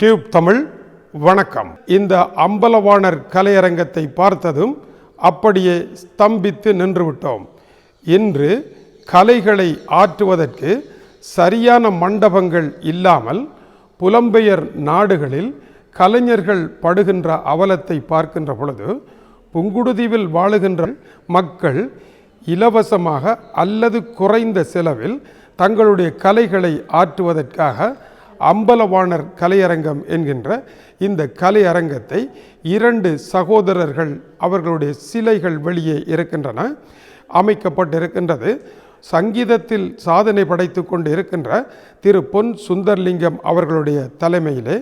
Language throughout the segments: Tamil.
டியூப் தமிழ் வணக்கம். இந்த அம்பலவாணர் கலையரங்கத்தை பார்த்ததும் அப்படியே ஸ்தம்பித்து நின்றுவிட்டோம். இன்று கலைகளை ஆற்றுவதற்கு சரியான மண்டபங்கள் இல்லாமல் புலம்பெயர் நாடுகளில் கலைஞர்கள் படுகின்ற அவலத்தை பார்க்கின்ற பொழுது புங்குடுதீவில் வாழுகின்ற மக்கள் இலவசமாக அல்லது குறைந்த செலவில் தங்களுடைய கலைகளை ஆற்றுவதற்காக அம்பலவாணர் கலையரங்கம் என்கின்ற இந்த கலையரங்கத்தை இரண்டு சகோதரர்கள் அவர்களுடைய சிலைகள் வெளியே இருக்கின்றன அமைக்கப்பட்டிருக்கின்றது. சங்கீதத்தில் சாதனை படைத்து கொண்டு இருக்கின்ற திரு பொன் சுந்தர்லிங்கம் அவர்களுடைய தலைமையிலே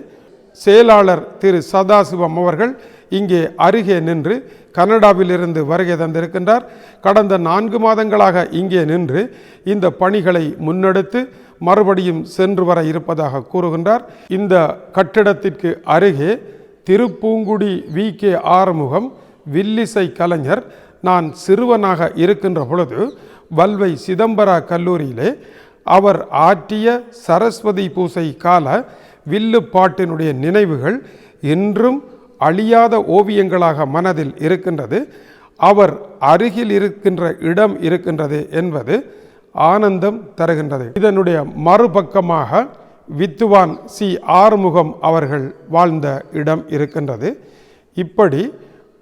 செயலாளர் திரு சதாசிவம் அவர்கள் இங்கே அருகே நின்று கனடாவிலிருந்து வருகை தந்திருக்கின்றார். கடந்த நான்கு மாதங்களாக இங்கே நின்று இந்த பணிகளை முன்னெடுத்து மறுபடியும் சென்று வர இருப்பதாக கூறுகின்றார். இந்த கட்டிடத்திற்கு அருகே திருப்பூங்குடி வி. கே. ஆறுமுகம் வில்லிசை கலைஞர் நான் சிறுவனாக இருக்கின்ற பொழுது வல்வை சிதம்பரா கல்லூரியிலே அவர் ஆற்றிய சரஸ்வதி பூசை கால வில்லு பாட்டினுடைய நினைவுகள் இன்றும் அழியாத ஓவியங்களாக மனதில் இருக்கின்றது. அவர் அருகில் இருக்கின்ற இடம் இருக்கின்றது என்பது ஆனந்தம் தருகின்றது. இதனுடைய மறுபக்கமாக வித்துவான் சி. ஆறுமுகம் அவர்கள் வாழ்ந்த இடம் இருக்கின்றது. இப்படி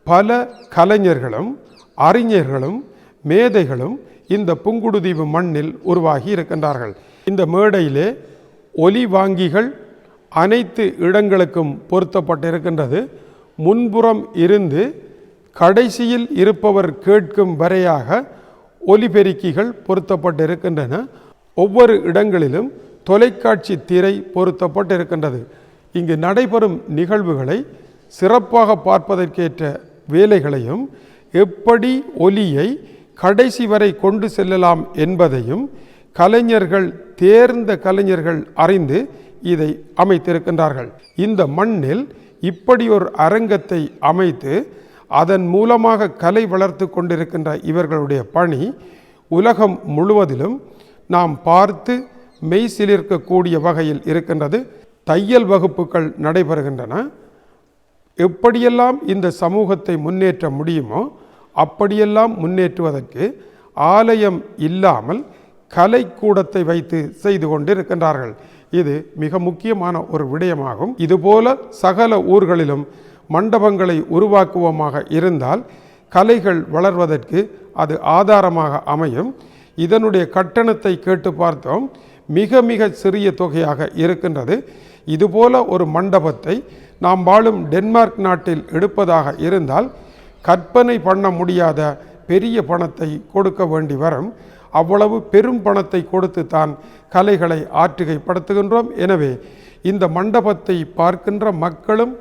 பல கலைஞர்களும் அறிஞர்களும் மேதைகளும் இந்த புங்குடுதீவு மண்ணில் உருவாகி இருக்கின்றார்கள். இந்த மேடையிலே ஒலி வாங்கிகள் அனைத்து இடங்களுக்கும் பொருத்தப்பட்டிருக்கின்றது. முன்புறம் இருந்து கடைசியில் இருப்பவர் கேட்கும் வரையாக ஒலிபெருக்கிகள் பொருத்தப்பட்டிருக்கின்றன. ஒவ்வொரு இடங்களிலும் தொலைக்காட்சி திரை பொருத்தப்பட்டிருக்கின்றது. இங்கு நடைபெறும் நிகழ்வுகளை சிறப்பாக பார்ப்பதற்கேற்ற வேலைகளையும் எப்படி ஒலியை கடைசி வரை கொண்டு செல்லலாம் என்பதையும் கலைஞர்கள் தேர்ந்த கலைஞர்கள் அறிந்து இதை அமைத்திருக்கின்றார்கள். இந்த மண்ணில் இப்படி ஒரு அரங்கத்தை அமைத்து அதன் மூலமாக கலை வளர்த்து கொண்டிருக்கின்ற இவர்களுடைய பணி உலகம் முழுவதிலும் நாம் பார்த்து மெய்சிலிருக்கக்கூடிய வகையில் இருக்கின்றது. தையல் வகுப்புகள் நடைபெறுகின்றன. எப்படியெல்லாம் இந்த சமூகத்தை முன்னேற்ற முடியுமோ அப்படியெல்லாம் முன்னேற்றுவதற்கு ஆலயம் இல்லாமல் கலைக்கூடத்தை வைத்து செய்து கொண்டிருக்கின்றார்கள். இது மிக முக்கியமான ஒரு விடயமாகும். இதுபோல சகல ஊர்களிலும் மண்டபங்களை உருவாக்குவோமாக இருந்தால் கலைகள் வளர்வதற்கு அது ஆதாரமாக அமையும். இதனுடைய கட்டணத்தை கேட்டு பார்த்தோம். மிக மிக சிறிய தொகையாக இருக்கின்றது. இதுபோல ஒரு மண்டபத்தை நாம் வாழும் டென்மார்க் நாட்டில் எடுப்பதாக இருந்தால் கற்பனை பண்ண முடியாத பெரிய பணத்தை கொடுக்க வேண்டி வரும். அவ்வளவு பெரும் பணத்தை கொடுத்து தான் கலைகளை ஆற்றுகைப்படுத்துகின்றோம். எனவே இந்த மண்டபத்தை பார்க்கின்ற மக்களும்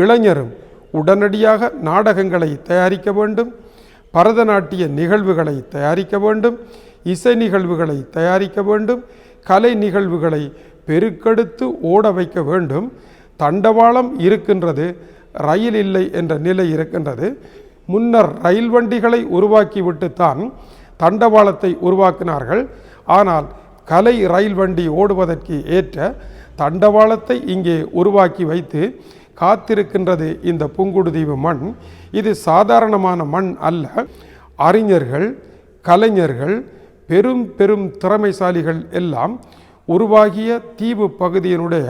இளைஞரும் உடனடியாக நாடகங்களை தயாரிக்க வேண்டும் பரதநாட்டிய நிகழ்வுகளை தயாரிக்க வேண்டும் இசை நிகழ்வுகளை தயாரிக்க வேண்டும் கலை நிகழ்வுகளை பெருக்கெடுத்து ஓட வைக்க வேண்டும். தண்டவாளம் இருக்கின்றது ரயில் இல்லை என்ற நிலை இருக்கின்றது. முன்னர் ரயில் வண்டிகளை உருவாக்கிவிட்டுத்தான் தண்டவாளத்தை உருவாக்கினார்கள். ஆனால் கலை ரயில் வண்டி ஓடுவதற்கு ஏற்ற தண்டவாளத்தை இங்கே உருவாக்கி வைத்து காத்திருக்கின்றது இந்த புங்குடுதீவு மண். இது சாதாரணமான மண் அல்ல. அறிஞர்கள் கலைஞர்கள் பெரும் பெரும் திறமைசாலிகள் எல்லாம் உருவாகிய தீவு பகுதியினுடைய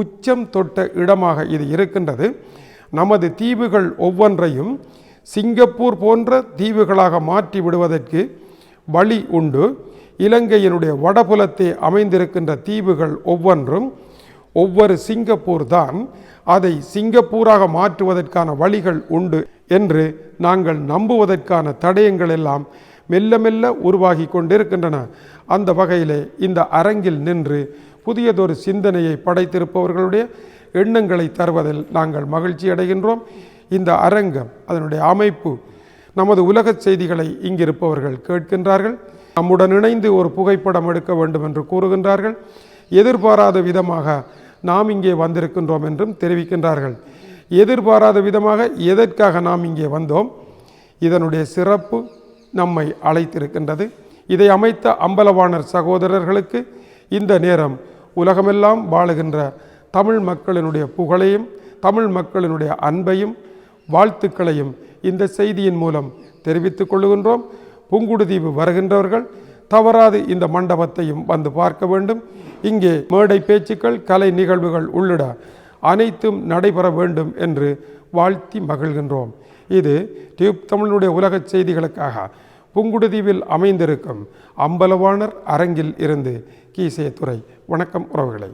உச்சம் தொட்ட இடமாக இது இருக்கின்றது. நமது தீவுகள் ஒவ்வொன்றையும் சிங்கப்பூர் போன்ற தீவுகளாக மாற்றி விடுவதற்கு வழி உண்டு. இலங்கையினுடைய வடபுலத்தை அமைந்திருக்கின்ற தீவுகள் ஒவ்வொன்றும் ஒவ்வொரு சிங்கப்பூர் தான் அதை சிங்கப்பூராக மாற்றுவதற்கான வழிகள் உண்டு என்று நாங்கள் நம்புவதற்கான தடயங்கள் எல்லாம் மெல்ல மெல்ல உருவாகி கொண்டிருக்கின்றன. அந்த வகையிலே இந்த அரங்கில் நின்று புதியதொரு சிந்தனையை படைத்திருப்பவர்களுடைய எண்ணங்களை தருவதில் நாங்கள் மகிழ்ச்சி அடைகின்றோம். இந்த அரங்கம் அதனுடைய அமைப்பு நமது உலகச் செய்திகளை இங்கிருப்பவர்கள் கேட்கின்றார்கள். நம்முடன் இணைந்து ஒரு புகைப்படம் எடுக்க வேண்டும் என்று கூறுகின்றார்கள். எதிர்பாராத விதமாக நாம் இங்கே வந்திருக்கின்றோம் என்றும் தெரிவிக்கின்றார்கள். எதிர்பாராத விதமாக எதற்காக நாம் இங்கே வந்தோம்? இதனுடைய சிறப்பு நம்மை அழைத்திருக்கின்றது. இதை அமைத்த அம்பலவாணர் சகோதரர்களுக்கு இந்த நேரம் உலகமெல்லாம் வாழுகின்ற தமிழ் மக்களினுடைய புகழையும் தமிழ் மக்களினுடைய அன்பையும் வாழ்த்துக்களையும் இந்த செய்தியின் மூலம் தெரிவித்துக் கொள்கின்றோம் புங்குடுதீவு வருகின்றவர்கள் தவறாது இந்த மண்டபத்தையும் வந்து பார்க்க வேண்டும். இங்கே மேடை பேச்சுக்கள் கலை நிகழ்வுகள் உள்ளிட அனைத்தும் நடைபெற வேண்டும் என்று வாழ்த்தி மகிழ்கின்றோம். இது டியூப் தமிழனுடைய உலக செய்திகளுக்காக புங்குடுதீவில் அமைந்திருக்கும் அம்பலவாணர் அரங்கில் இருந்து கீசே துறை வணக்கம் உறவுகளை.